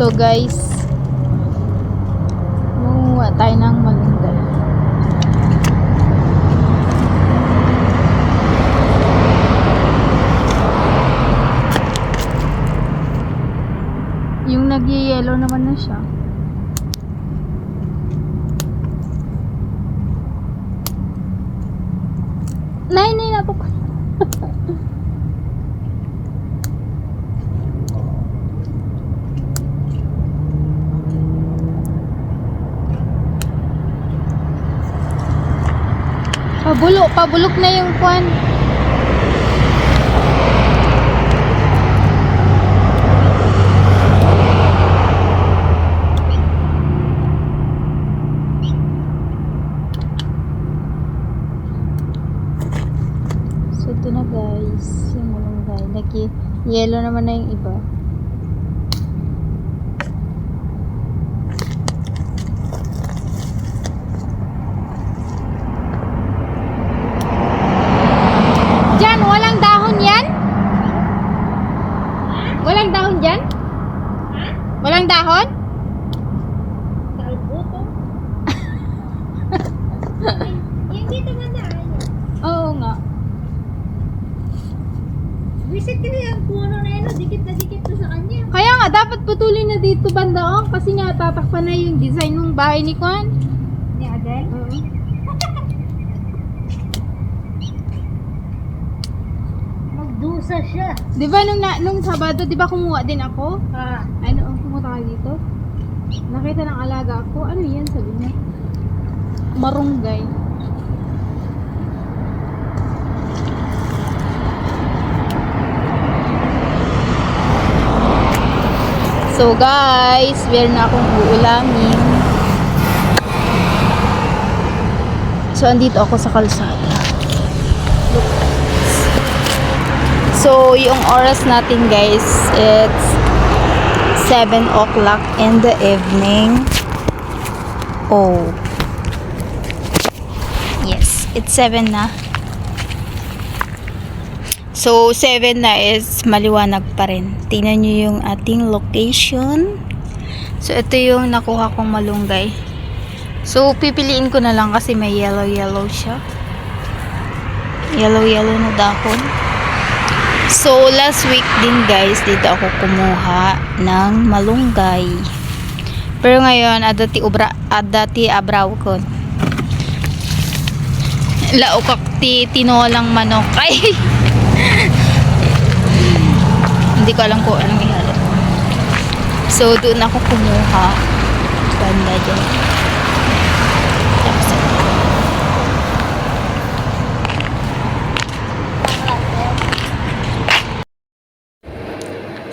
So guys, manguha tayo ng malunggay. Yung nag-yellow naman na siya. Nay, nay, na po. Pabulok, na yung kwan. So, ito na guys. Yung malunggay. Naki, yellow naman na yung iba. Diyan, walang dahon yan? Walang dahon dyan? Walang dahon? Kalbuto. Hindi naman na ano. Oo nga. Visit ka yung puno na yun, oh. dikit na dikit to sa kanya. Kaya nga, dapat putulin na dito banda oh, kasi nga tatakpan na yung design ng bahay ni Kwan. Ni Adel? Magdusa siya. Di ba nung, na, nung Sabado, di ba kumuha din ako? Ah, Ano, oh, pumunta ka dito? Nakita ng alaga ako. Ano yan? Sabi niya. Marunggay. So guys, meron na akong uulamin. So andito ako sa kalsada. So yung oras natin guys, it's 7 o'clock in the evening. Oh. Yes, it's 7 na. So, 7 na is maliwanag pa rin. Tingnan nyo yung ating location. So, ito yung nakuha kong malunggay. So, pipiliin ko na lang kasi may yellow-yellow siya. Yellow-yellow na dahon. So, last week din guys, dito ako kumuha ng malunggay. Pero ngayon, adati ubra, adati abraw ko. Laukak ti tinolang manok. Ay! Hindi ko alam kung anong ihalo. So, doon ako kumuha. Banda dyan.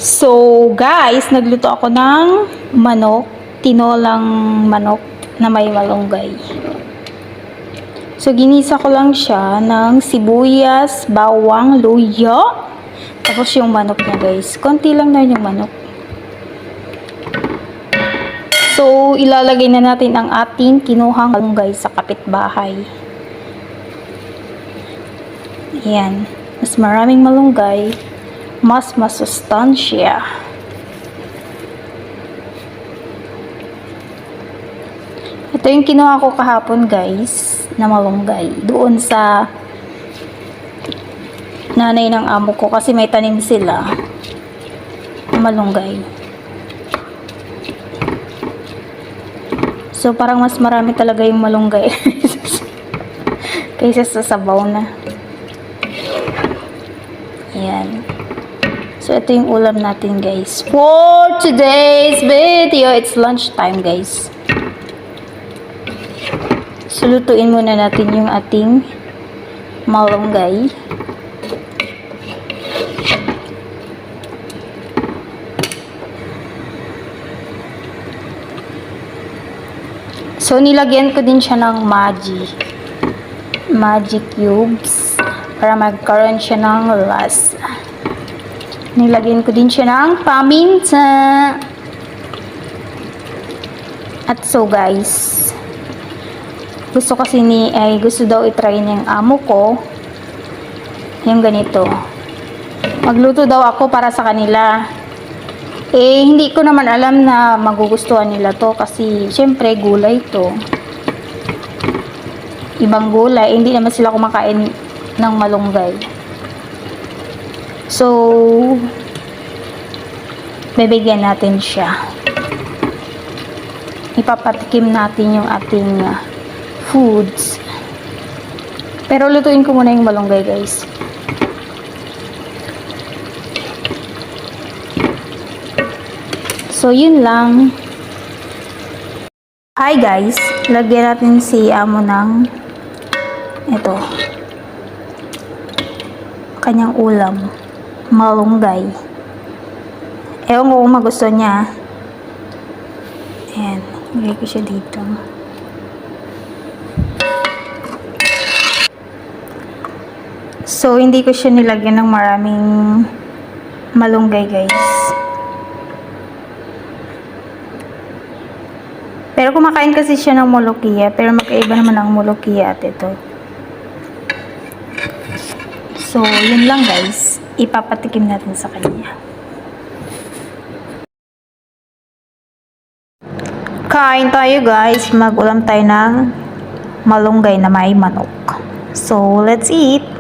So, guys, nagluto ako ng manok, tinolang manok na may malunggay. So, ginisa ko lang siya ng sibuyas, bawang, luyo, tapos yung manok niya, guys. Konti lang na yung manok. So, ilalagay na natin ang ating kinuhang malunggay sa kapitbahay. Ayan. Mas maraming malunggay, mas masustansya. Ito yung kinuha ko kahapon guys, na malunggay. Doon sa nanay ng amo ko kasi may tanim sila na malunggay. So parang mas marami talaga yung malunggay kaysa sa sabaw na. Ayan. So, ito yung ulam natin, guys. For today's video, it's lunchtime, guys. So, lutuin muna natin yung ating malunggay. So, nilagyan ko din siya ng Maggi. Magic cubes para magkaroon siya ng lasa. Nilagyan ko din siya ng paminta. At so guys, gusto kasi ni, ay gusto daw itry ng amo ko yung ganito. Magluto daw ako para sa kanila. Eh, hindi ko naman alam na magugustuhan nila to kasi syempre gulay to. Ibang gulay, hindi naman sila kumakain ng malunggay. So, bibigyan natin siya. Ipapatikim natin yung ating ah, foods. Pero lutuin ko muna yung malunggay, guys. So, yun lang. Hi guys, lagyan natin si amo ng ito kanyang ulam malunggay ewan ko kung magusto niya ayan, lagay ko siya dito so hindi ko siya nilagyan ng maraming malunggay guys Pero kumakain kasi siya ng molokia, pero magkaiba naman ang molokia at ito. So, yun lang guys. Ipapatikim natin sa kanya. Kain tayo guys. Mag-ulam tayo ng malunggay na may manok. So, let's eat!